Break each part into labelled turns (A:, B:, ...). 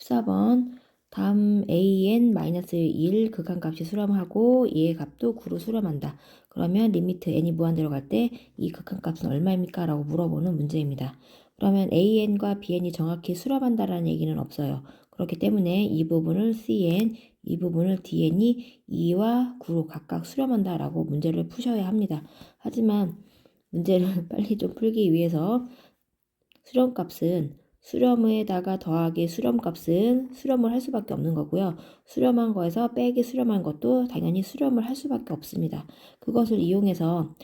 A: 14번 다음 an-1 극한값이 수렴하고 이의 값도 9로 수렴한다. 그러면 리미트 n이 무한대로 갈 때 이 극한값은 얼마입니까? 라고 물어보는 문제입니다. 그러면 an과 bn이 정확히 수렴한다라는 얘기는 없어요. 그렇기 때문에 이 부분을 cn, 이 부분을 dn이 2와 9로 각각 수렴한다라고 문제를 푸셔야 합니다. 하지만 문제를 빨리 좀 풀기 위해서 수렴값은 수렴에다가 더하기 수렴값은 수렴을 할 수밖에 없는 거고요. 수렴한 거에서 빼기 수렴한 것도 당연히 수렴을 할 수밖에 없습니다. 그것을 이용해서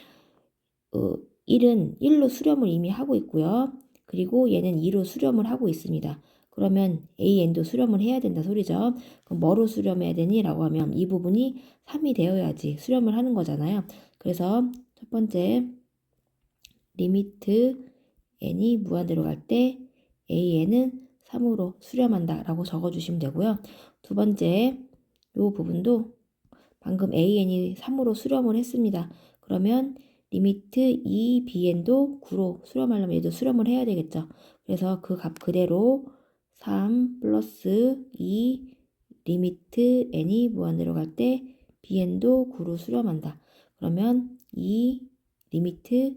A: 어, 1은 1로 수렴을 이미 하고 있고요. 그리고 얘는 2로 수렴을 하고 있습니다. 그러면 AN도 수렴을 해야 된다 소리죠. 그럼 뭐로 수렴해야 되니? 라고 하면 이 부분이 3이 되어야지 수렴을 하는 거잖아요. 그래서 첫 번째 리미트 n이 무한대로 갈 때 an은 3으로 수렴한다 라고 적어주시면 되고요. 두 번째 이 부분도 방금 an이 3으로 수렴을 했습니다. 그러면 리미트 2bn도 9로 수렴하려면 얘도 수렴을 해야 되겠죠. 그래서 그 값 그대로 3 플러스 2 리미트 n이 무한대로 갈 때 bn도 9로 수렴한다. 그러면 2 리미트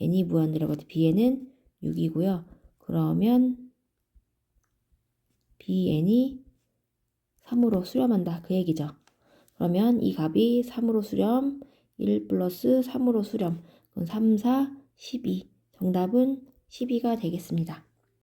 A: n이 무한대로 갈 때 bn은 6이고요. 그러면 bn이 3으로 수렴한다. 그 얘기죠. 그러면 이 값이 3으로 수렴, 1 플러스 3으로 수렴, 그럼 3, 4, 12. 정답은 12가 되겠습니다.